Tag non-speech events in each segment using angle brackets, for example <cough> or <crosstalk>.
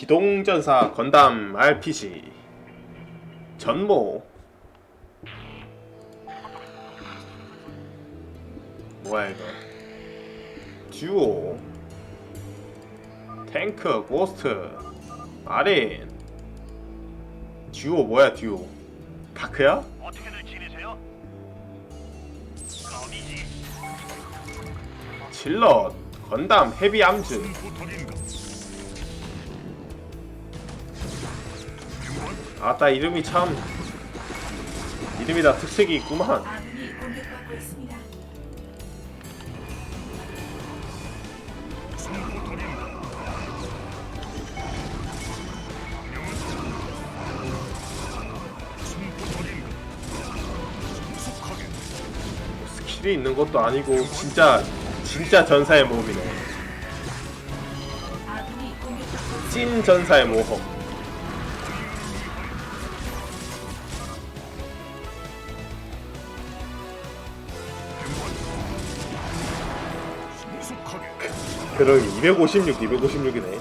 기동전사 건담 RPG 전모. 뭐야 이거? 듀오. 탱크 고스트. 아린. 듀오 뭐야 듀오? 다크야? 어떻게들 지내세요? 껌이지. 질럿 건담 헤비 암즈 아따 이름이 참 이름이 다 특색이 있구만 아군이 공격받고 있습니다. 스킬이 있는 것도 아니고 진짜 진짜 전사의 모험이네 아군이 공격받고 있습니다. 찐 전사의 모험 그러게 256 256이네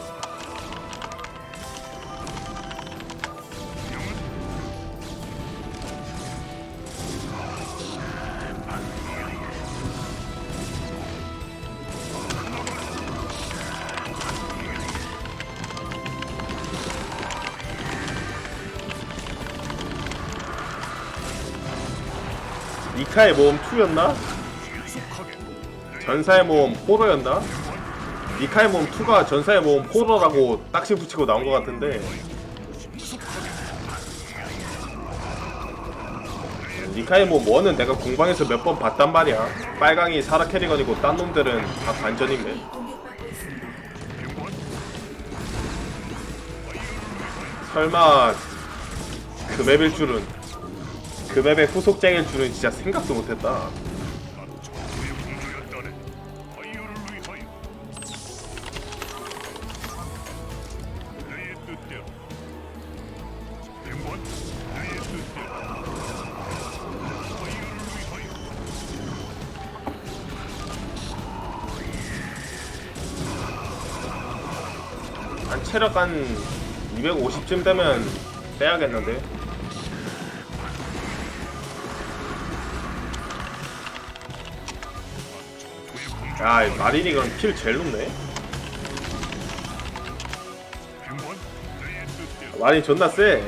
니카의 모험 2였나? 속하게 전사의 모험 호러였나? 니카의 모험 2가 전사의 모험 호러라고 딱지 붙이고 나온 것 같은데. 니카의 모험 1은 내가 공방에서 몇 번 봤단 말이야. 빨강이 사라 캐리건이고 딴 놈들은 다 반전이네. 설마 그 맵일 줄은 그 맵의 후속작일 줄은 진짜 생각도 못했다 한 체력 한 250쯤 되면 빼야겠는데 야, 이 마린이 그럼 킬 제일 높네. 마린 존나 세.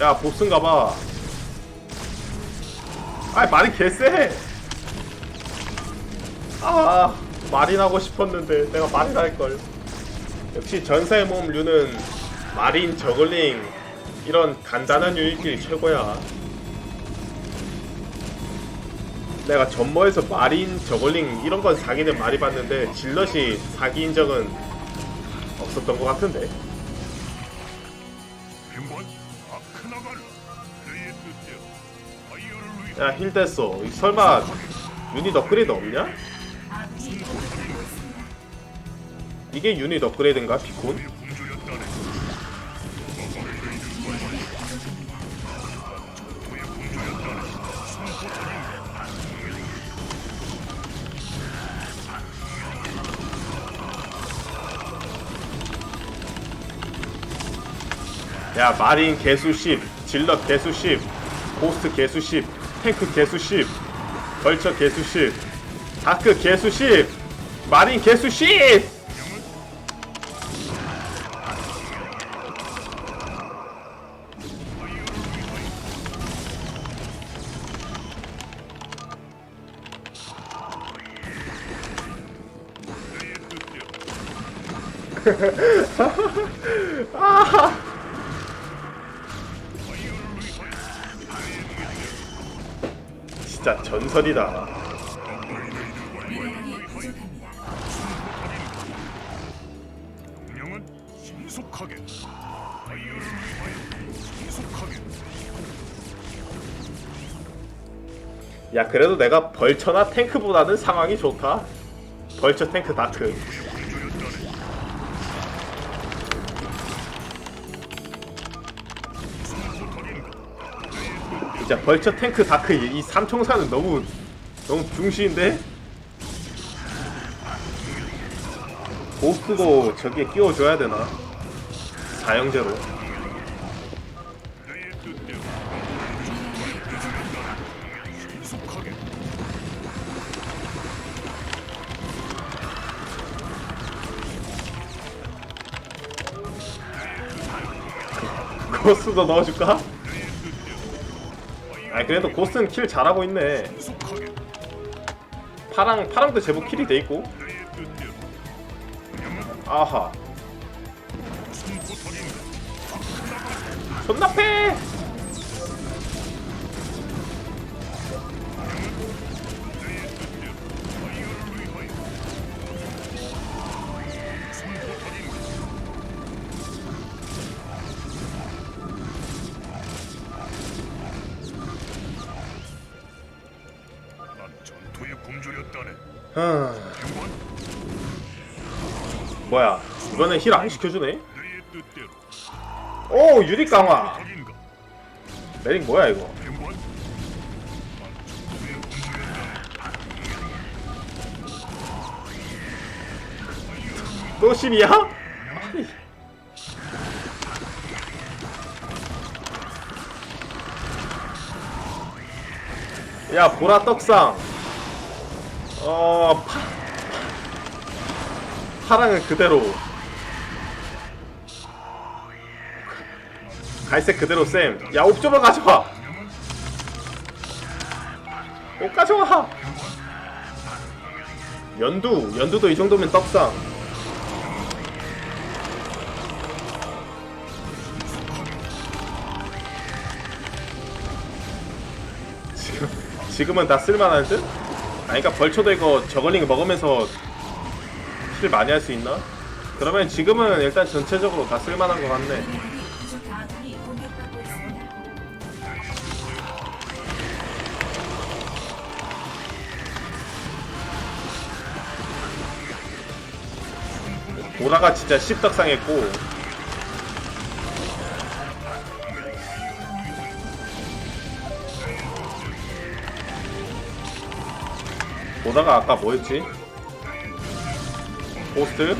야, 보스인가봐. 아, 마린 개쎄. 아, 마린 하고 싶었는데 내가 마린 할 걸. 역시 전사의 몸 류는 마린, 저글링 이런 간단한 유닛들이 최고야. 내가 전모에서 마린, 저글링 이런 건 사기는 많이 봤는데 질럿이 사기인 적은 없었던 것 같은데. 야, 힐 됐어. 이 설마 유닛 업그레이드 없냐? 이게 유닛 업그레이드인가 비콘? 야 마린 개수 10 질럿 개수 10 고스트 개수 10 탱크 개수 10 벌처 개수 10 다크 개수 10 마린 개수 10 내의 뜻대로 아 진짜 전설이다. 미네랄이 부족합니다. 명령은 신속하게 아이유를 위하여 신속하게 야 그래도 내가 벌처나 탱크보다는 상황이 좋다. 벌처 탱크 다크 진짜 벌처 탱크 다크 이, 이 삼총사는 너무 너무 중시인데? 고스트도 저기에 끼워줘야 되나? 사형제로 고스트도 넣어줄까? 아 그래도 고스트는 킬 잘하고 있네. 파랑 파랑도 제법 킬이 돼 있고. 아하. 존나 패 병원 뭐야 이번엔 힐안 시켜주네? 오 유리 강화. 메릭 뭐야 이거? 병원 난 전투의 공주였다네 또 신이야? 야 보라 떡상 어 파, 파랑은 그대로. 갈색 그대로 쌤 야 옵저버 가져와. 옵 가져와. 연두 연두도 이 정도면 떡상. 지금 지금은 다 쓸만한 듯? 아니 그러니까 벌초도 이거 저글링 먹으면서 킬 많이 할 수 있나? 그러면 지금은 일단 전체적으로 다 쓸만한 것 같네. 보라가 진짜 십덕상했고 보다가 아까 뭐였지? 포스트?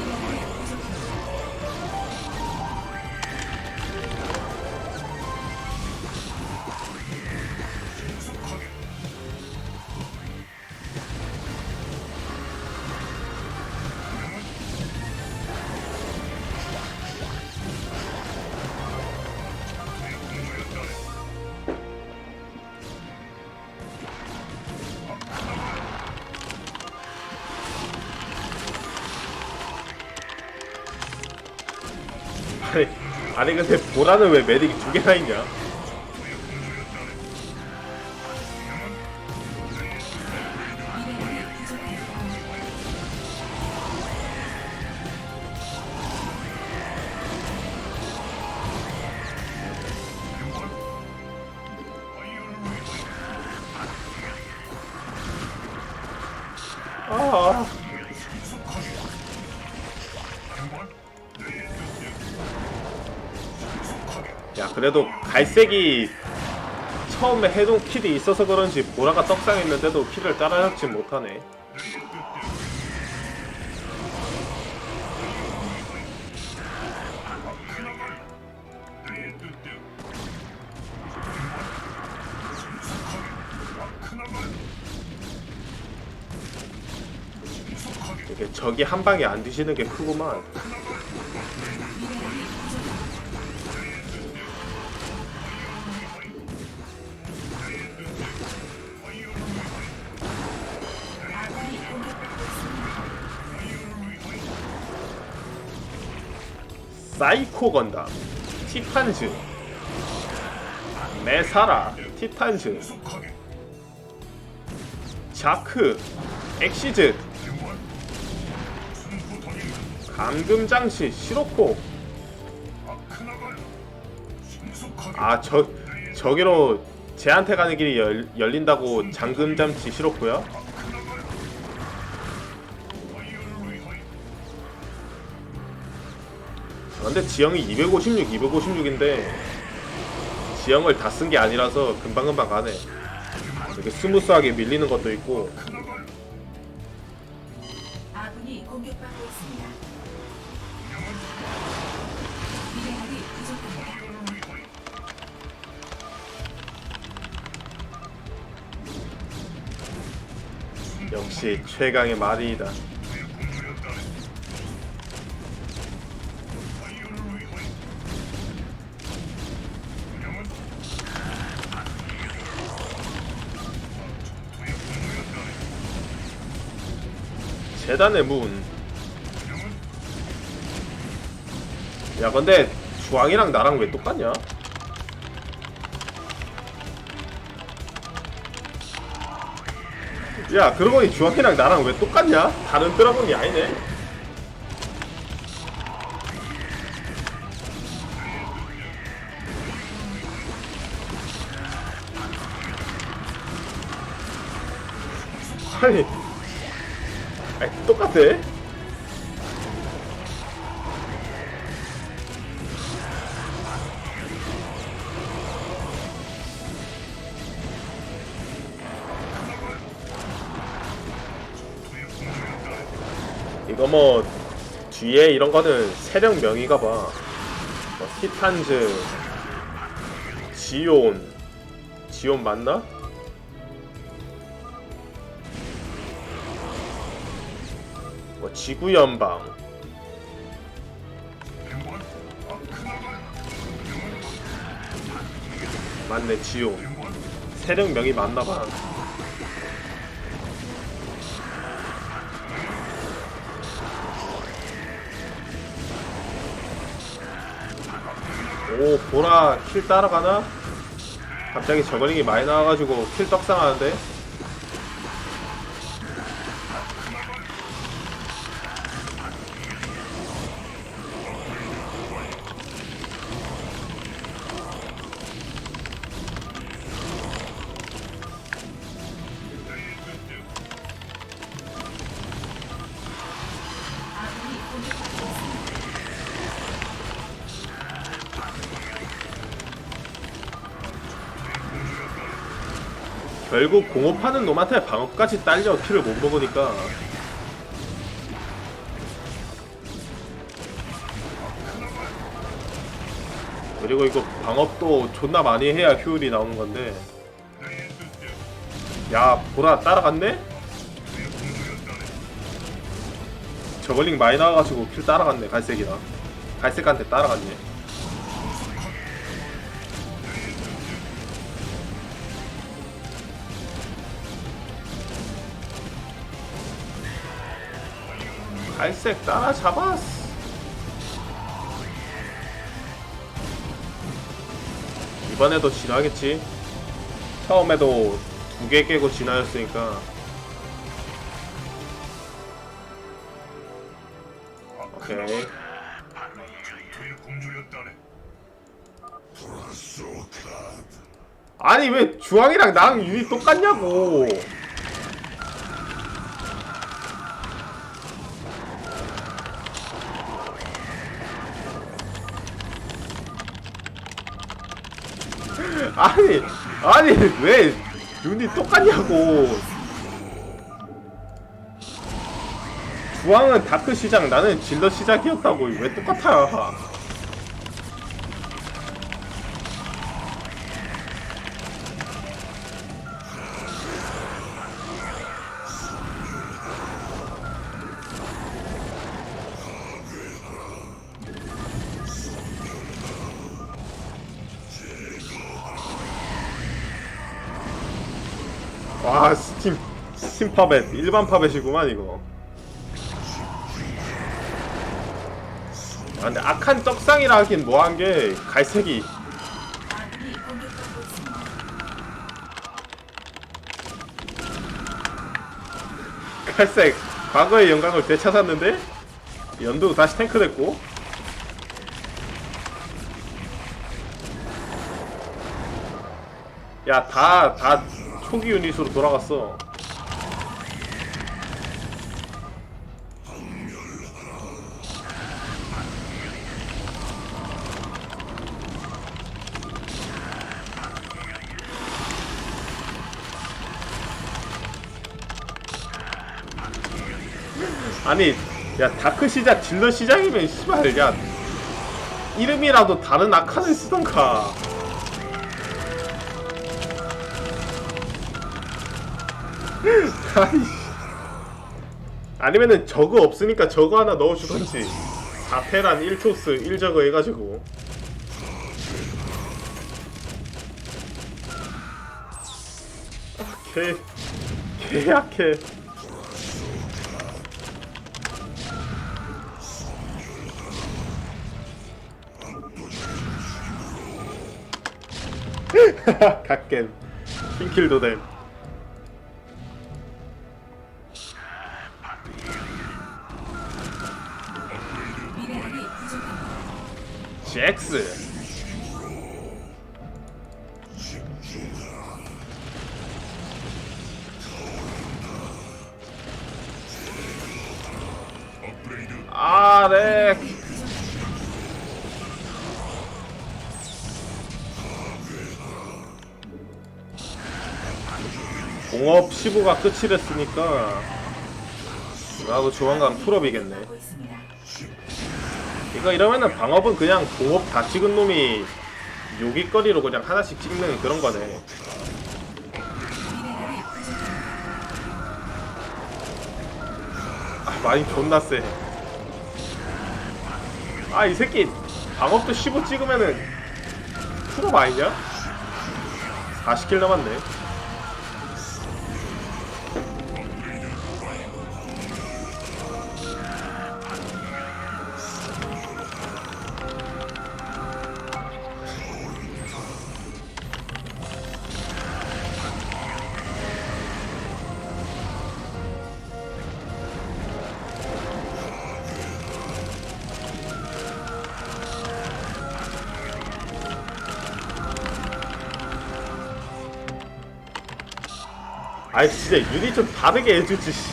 아니, 근데 보라는 왜 메딕이 두 개나 있냐? 야 그래도 갈색이 처음에 해동 킬이 있어서 그런지 보라가 떡상했는데도 킬을 따라잡지 못하네. 이게 적이 한 방에 안 뒤지는 게 크구만. 사이코 건담, 티탄즈, 메사라, 티탄즈, 자크, 엑시즈, 감금장치, 시로코. 아, 저, 저기로 쟤한테 가는 길이 열, 열린다고 잠금장치 싫었고요. 근데 지형이 256, 256인데 지형을 다 쓴 게 아니라서 금방금방 가네. 이렇게 스무스하게 밀리는 것도 있고 아군이 공격받고 있습니다. 미네랄이 부족합니다. 역시 최강의 마린이다. 재단의 문. 야 근데 주황이랑 나랑 왜 똑같냐? 야 그러고 보니 주황이랑 나랑 왜 똑같냐? 다른 드라곤이 아니네? 아니 아니 똑같아? 이거 뭐 뒤에 이런 거는 세력 명의가 봐. 뭐 티탄즈, 지온, 지온 맞나? 지구 연방. 맞네 지온. 세력 명의 맞나 봐. 오 보라 킬 따라가나? 갑자기 저거링이 많이 나와가지고 킬 떡상하는데? 결국 공업하는 놈한테 방어까지 딸려 킬을 못 먹으니까. 그리고 이거 방업도 존나 많이 해야 효율이 나오는 건데. 야 보라 따라갔네? 저글링 많이 나와가지고 킬 따라갔네 갈색이랑. 갈색한테 따라갔네 갈색 따라잡았어. 이번에도 진화하겠지? 처음에도 두 개 깨고 진화였으니까. 오케이. 아니 왜 주황이랑 나랑 유닛 똑같냐고 아니 아니 왜 유닛 똑같냐고. 주황은 다크 시작 나는 질러 시작이었다고. 왜 똑같아 와 스팀 스팀 파벳 일반 파벳이구만 이거. 아 근데 악한 떡상이라 하긴 뭐한 게 갈색이. 갈색. 과거의 영광을 되찾았는데 연두 다시 탱크 됐고. 야 다 다 포기 유닛으로 돌아갔어. 아니 야 다크 시작 딜러 시작이면 씨발 야 이름이라도 다른 아카는 쓰던가. 아니면은 저거 없으니까 저거 하나 넣어주던지. 4페란 1초스 1저거 해가지고. 아, 개, 개 약해. <laughs> 갓겜 킹킬도 됨 잭스 아렉 공업 15가 끝이랬으니까. 나도 조만간 풀업이겠네 이거 이러면은 방업은 그냥 공업 다 찍은 놈이 요깃거리로 그냥 하나씩 찍는 그런 거네. 아 많이 존나 세. 아 이 새끼 방업도 15 찍으면은 풀업 아니냐? 40킬 남았네. 진짜 유닛 좀 다르게 해주지. 씨.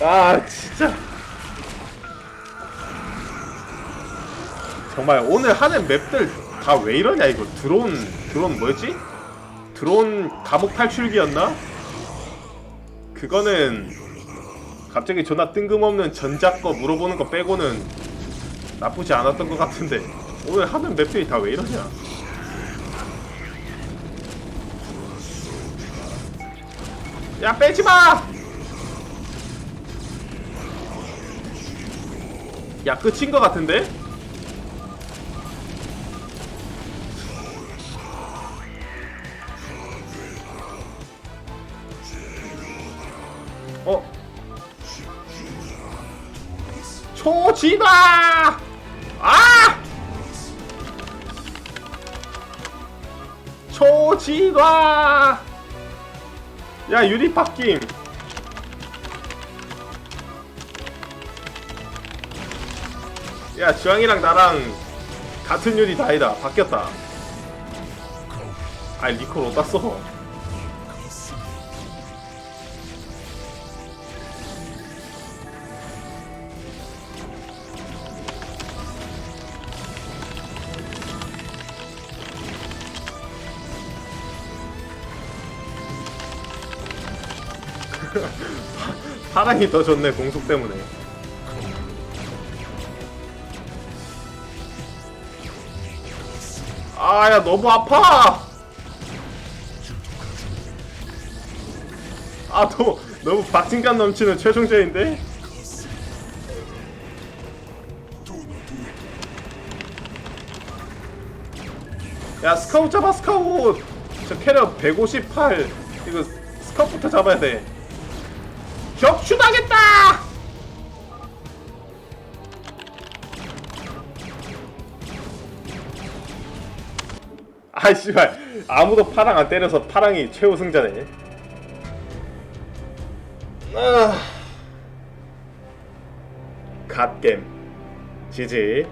아 진짜. 정말 오늘 하는 맵들 다 왜 이러냐 이거 드론 드론 뭐였지? 드론 감옥 탈출기였나? 그거는 갑자기 존나 뜬금없는 전작 거 물어보는 거 빼고는 나쁘지 않았던 것 같은데 오늘 하는 맵들이 다 왜 이러냐? 야 빼지 마! 야 끝인 것 같은데? 야 유리 바뀜. 야 주황이랑 나랑 같은 유리 다이다 바뀌었다. 아이 리콜 어디다 써? <laughs> 파랑이 더 좋네 공속 때문에. 아야 너무 아파. 아 너무 너무 박진감 넘치는 최종제인데. 야 스카웃 잡아 스카웃. 저 캐력 158. 이거 스카웃부터 잡아야 돼. 격추당했다! 아이 씨발 아무도 파랑 안 때려서 파랑이 최우 승자네. 아. 갓겜 지지